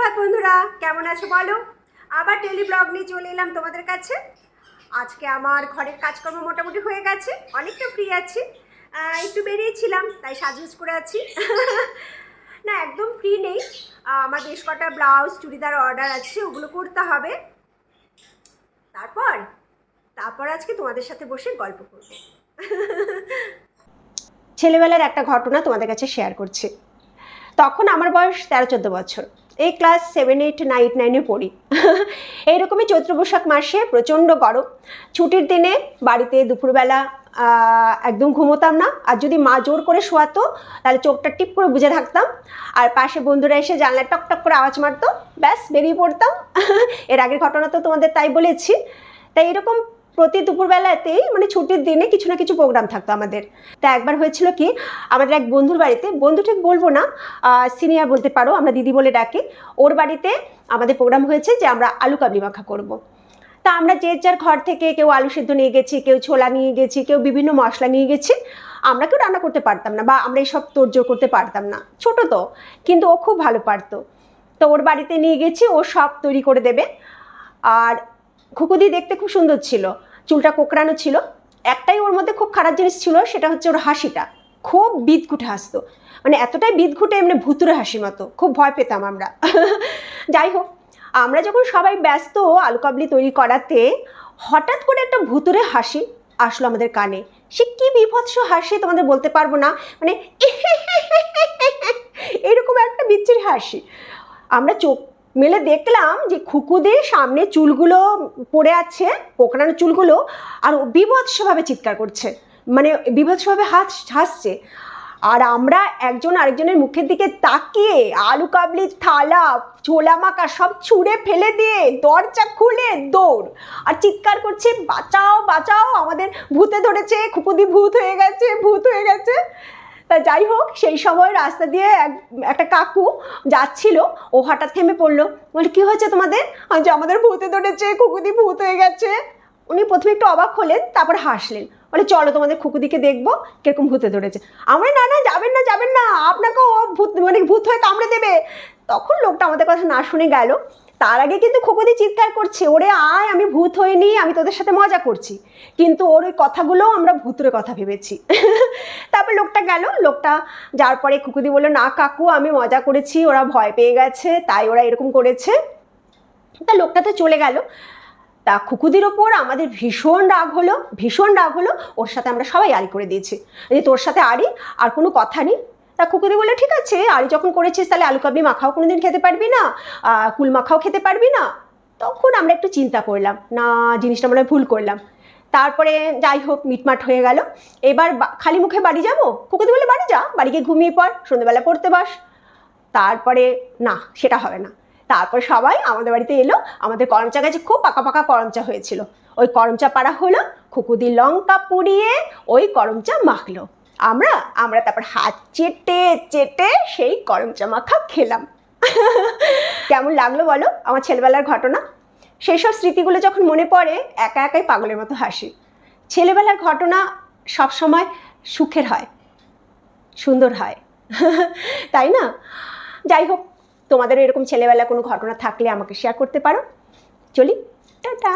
সুপ্রভাত বন্ধুরা, কেমন আছো বলো? আবার ডেলি ব্লগ নিয়ে চলে এলাম তোমাদের কাছে। আজকে আমার ঘরের কাজকর্ম মোটামুটি হয়ে গেছে, অনেকটা ফ্রি আছি। একটু বেরিয়েছিলাম, তাই সাজুজ করে আছি। না, একদম ফ্রি নেই। আমার বেশ কটা ব্লাউজ চুড়িদার অর্ডার আছে, ওগুলো করতে হবে। তারপর তারপর আজকে তোমাদের সাথে বসে গল্প করব। ছেলেবেলার একটা ঘটনা তোমাদের কাছে শেয়ার করছি। তখন আমার বয়স তেরো চোদ্দ বছর। এই ক্লাস সেভেন, এইট, নাইট, নাইনে পড়ি। এইরকমই চৈত্র বৈশাখ মাসে প্রচণ্ড গরম। ছুটির দিনে বাড়িতে দুপুরবেলা একদম ঘুমোতাম না। আর যদি মা জোর করে শোয়াতো, তাহলে চোখটা টিপ করে বুঝে থাকতাম। আর পাশে বন্ধুরা এসে জানলায় টক টক করে আওয়াজ মারতো। ব্যাস, বেরিয়ে পড়তাম। এর আগের ঘটনা তো তোমাদের তাই বলেছি। তাই এরকম প্রতি দুপুরবেলাতেই মানে ছুটির দিনে কিছু না কিছু প্রোগ্রাম থাকতো আমাদের। তা একবার হয়েছিল কি, আমাদের এক বন্ধুর বাড়িতে, বন্ধু ঠিক বলব না সিনিয়র বলতে পারো, আমরা দিদি বলে ডাকি, ওর বাড়িতে আমাদের প্রোগ্রাম হয়েছে যে আমরা আলু কাবলি মাখা করব। তা আমরা যে যার ঘর থেকে কেউ আলু সিদ্ধ নিয়ে গেছি, কেউ ছোলা নিয়ে গেছি, কেউ বিভিন্ন মশলা নিয়ে গেছি, আমরা কেউ রান্না করতে পারতাম না বা আমরা এইসব তোড়জোড় করতে পারতাম না। ছোট তো, কিন্তু ও খুব ভালো পারতো। তো ওর বাড়িতে নিয়ে গেছি, ও সব তৈরি করে দেবে। আর খুকুদি দেখতে খুব সুন্দর ছিল। চুলটা কোকড়ানো ছিল। একটাই ওর মধ্যে খুব খারাপ জিনিস ছিল, সেটা হচ্ছে ওর হাসিটা। খুব বিদঘুটে হাসতো। মানে এতটাই বিদঘুটে, এমনি ভুতুরে হাসি মতো। খুব ভয় পেতাম আমরা। যাই হোক, আমরা যখন সবাই ব্যস্ত আলু কাবলি তৈরি করাতে, হঠাৎ করে একটা ভুতুরে হাসি আসলো আমাদের কানে। সে কি বিভৎস হাসি তোমাদের বলতে পারব না? মানে এরকম একটা বিচ্ছিরি হাসি। আমরা চোখ মেলে দেখলাম যে খুকুদের সামনে চুলগুলো পড়ে আছে, কোকড়ানো চুলগুলো, আর বিভৎসভাবে চিৎকার করছে। মানে বিভৎসভাবে হাস হাসছে। আর আমরা একজন আরেকজনের মুখের দিকে তাকিয়ে আলু কাবলির থালা, ছোলা, মাখা সব ছুঁড়ে ফেলে দিয়ে দরজা খুলে দৌড়। আর চিৎকার করছে, বাঁচাও বাঁচাও, আমাদের ভূতে ধরেছে, খুকুদি ভূত হয়ে গেছে, ভূত হয়ে গেছে। তা যাই হোক, সেই সময় রাস্তা দিয়ে এক, একটা কাকু যাচ্ছিল, ও হঠাৎ থেমে পড়ল। বলে, কি হয়েছে তোমাদের? যে আমাদের ভূতে ধরেছে, খুকুদি ভূত হয়ে গেছে। উনি প্রথমে একটু অবাক হলেন, তারপর হাসলেন। বলে, চলো তোমাদের খুকুদিকে দেখব, কীরকম ভূতে ধরেছে। আমরা না না, যাবেন না যাবেন না, আপনাকেও ও ভূত মানে ভূত হয়ে কামড়ে দেবে। তখন লোকটা আমাদের কথা না শুনে গেল। তার আগে কিন্তু খোকদি চিৎকার করছে, ওরে আয়, আমি ভূত হইনি, আমি তোদের সাথে মজা করছি। কিন্তু ওর ওই কথাগুলো আমরা ভূতের কথা ভেবেছি। তারপর লোকটা গেল, লোকটা যার পরে খুকুদি বলল, না কাকু, আমি মজা করেছি, ওরা ভয় পেয়ে গেছে, তাই ওরা এরকম করেছে। তা লোকটা তো চলে গেল। তা খুকুদির ওপর আমাদের ভীষণ রাগ হলো, ভীষণ রাগ হলো, ওর সাথে আমরা সবাই আড়ি করে দিয়েছি। যে তোর সাথে আড়ি, আর কোনো কথা নেই। তা খুকুদি বলে ঠিক আছে আড়ি যখন করেছিস তাহলে আলু কাবলি মাখাও কোনো দিন খেতে পারবি না? কুল মাখাও খেতে পারবি না? তখন আমরা একটু চিন্তা করলাম, না, জিনিসটা আমরা ভুল করলাম। তারপরে যাই হোক, মিটমাট হয়ে গেল। এবার খালি মুখে বাড়ি যাব? খুকুদি বলে বাড়ি যা, বাড়ি গিয়ে ঘুমিয়ে পড়, সন্ধ্যেবেলা পড়তে বাস। তারপরে, না, সেটা হবে না। তারপর সবাই আমাদের বাড়িতে এলো, আমাদের করমচা গাছে খুব পাকা পাকা করমচা হয়েছিল। ওই করমচা পাড়া হলো, খুকুদি লঙ্কা পুড়িয়ে ওই করমচা মাখলো। আমরা আমরা তারপর হাত চেটে চেটে সেই করমচা মাখা খেলাম। কেমন লাগল বলো? আমার ছেলেবেলার ঘটনা? সেই সব স্মৃতিগুলো যখন মনে পড়ে, একা একাই পাগলের মতো হাসি। ছেলেবেলার ঘটনা সবসময় সুখের হয়, সুন্দর হয়। তাই না? যাই হোক তোমাদের এরকম ছেলেবেলা কোনো ঘটনা থাকলে আমাকে শেয়ার করতে পারো। চলি, টাটা।